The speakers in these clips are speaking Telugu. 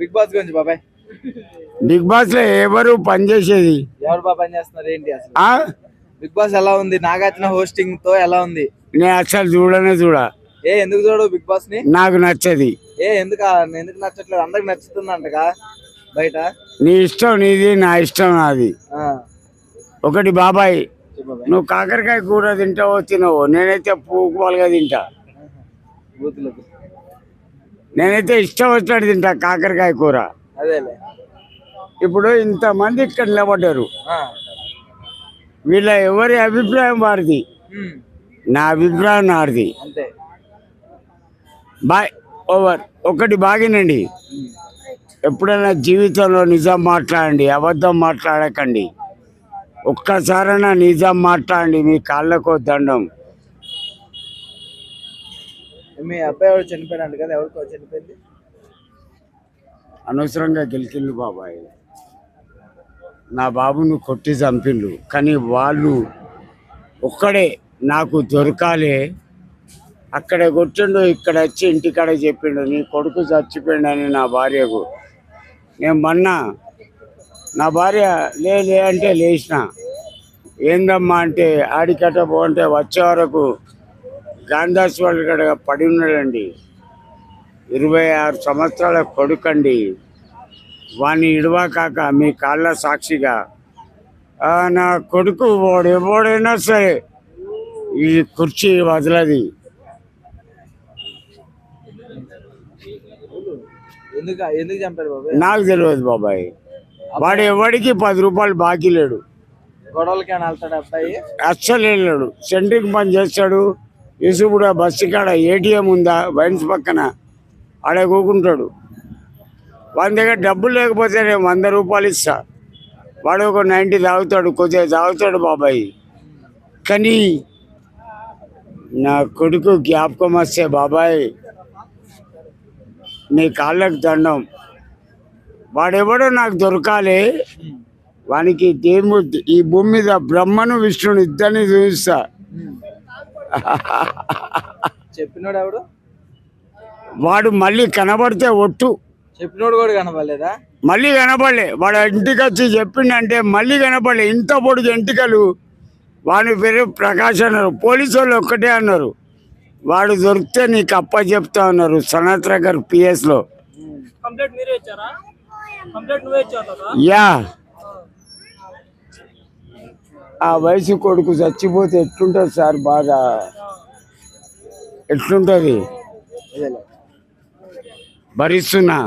బిగ్ బాస్ గురించి బాబాయ్. బిగ్ బాస్లో ఎవరు పనిచేసేది ఎవరు బాగా పని చేస్తున్నారు? ఏంటి అసలు? ఆ? బిగ్ బాస్ ఎలా ఉంది? నాగార్జున హోస్టింగ్తో ఎలా ఉంది? నేను అసలు చూడనే చూడ. ఏ ఎందుకు చూడవు బిగ్ బాస్ని? నాకు నచ్చది. ఏ ఎందుకు ఎందుకు నచ్చట్లేదు? అందరికి నచ్చుతుందంటగా బయట. నీ ఇష్టం నీది నా ఇష్టం నాది. ఆ, ఒకటి బాబాయ్ చెప్పు బాబాయ్. నువ్వు కాకరకాయ కూర తింటావో తినవో నేనైతే పూకుపాలుగా తింటా. బూతులకు. నేనైతే ఇష్టం వచ్చినట్టు తింటా కాకరకాయ కూర. ఇప్పుడు ఇంతమంది ఇక్కడ నిలబడ్డారు. వీళ్ళ ఎవరి అభిప్రాయం వారిది? నా అభిప్రాయం నాది. Bye over. ఒకటి బాగినండి. ఎప్పుడైనా జీవితంలో నిజం మాట్లాడండి అబద్ధం మాట్లాడకండి. ఒక్కసారైనా నిజం మాట్లాడండి మీ కాళ్ళకు దండం. మీ అబ్బాయి ఎవరు చనిపోయినాడు కదా ఎవరికో చనిపోయింది? అనవసరంగా గెలిచిండు బాబాయ్. నా బాబును కొట్టి చంపిండు. కానీ వాళ్ళు ఒక్కడే నాకు దొరకాలే. అక్కడ కొట్టిండు ఇక్కడ వచ్చి ఇంటికాడ చెప్పిండు నీ కొడుకు చచ్చిపోయిండని నా భార్యకు. నేను మొన్న నా భార్య లే లే అంటే లేచిన. ఏందమ్మా అంటే ఆడికట్ట పోంటే వచ్చే వరకు గాంధాస్ వాళ్ళ కాడ పడి ఉన్నాడండి. ఇరవై ఆరు సంవత్సరాల కొడుకండి. వాణ్ణి ఇడవాకాక మీ కాళ్ళ సాక్షిగా. నా కొడుకు వాడు ఎవడైనా సరే ఈ కుర్చీ వదలది. నాకు తెలియదు బాబాయ్. వాడు ఎవడికి పది రూపాయలు బాకీ లేడు. గొడవలకి ఏమైనా వెళ్తాడు అబ్బాయి? అస్సలు వెళ్ళాడు సెంట్రింగ్ పని చేస్తాడు. యూసుఫుడ బస్సు కాడ ఏటీఎం ఉందా? వైన్స్ పక్కన. ఆడ కూకుంటాడు. వాని దగ్గర డబ్బులు లేకపోతే నేను వంద రూపాయలు ఇస్తా. వాడు ఒక నైంటీ తాగుతాడు కొద్దిగా తాగుతాడు బాబాయ్. కానీ నా కొడుకు జ్ఞాపకం వస్తే బాబాయ్ నీ కాళ్ళకు దండం. వాడెవడో నాకు దొరకాలి. వానికి దేవుడు ఈ భూమి మీద బ్రహ్మను విష్ణుని ఇద్దరిని చూపిస్తా. చెప్పినోడు ఎవడు వాడు మళ్ళీ కనబడితే ఒట్టు. చెప్పినోడు కూడా కనపడలేదా మళ్ళీ కనపడలే వాడు ఇంటికి వచ్చి చెప్పిండంటే మళ్ళీ కనపడలే ఇంత పొడుగు ఎంటికలు వాని పేరు ప్రకాష్ అన్నారు. పోలీసు వాళ్ళు ఒక్కటే అన్నారు. వాడు దొరికితే నీకు అప్ప చెప్తా అన్నారు. సనత్ నగర్ పిఎస్లో. కంప్లైంట్ మీరే ఇచ్చారా? కంప్లైంట్ నువ్వే ఇచ్చావు కదా? యా. ఆ వయసు కొడుకు చచ్చిపోతే ఎట్లుంటుంది సార్ బాధ? ఎట్లుంటుంది? భరిస్తున్నా.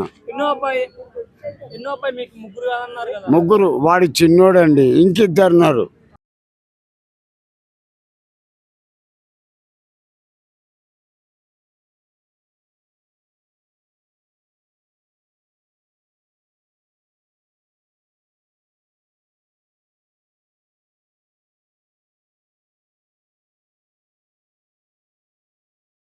ముగ్గురు వాడు చిన్నోడండి ఇంకిద్దరు ఉన్నారు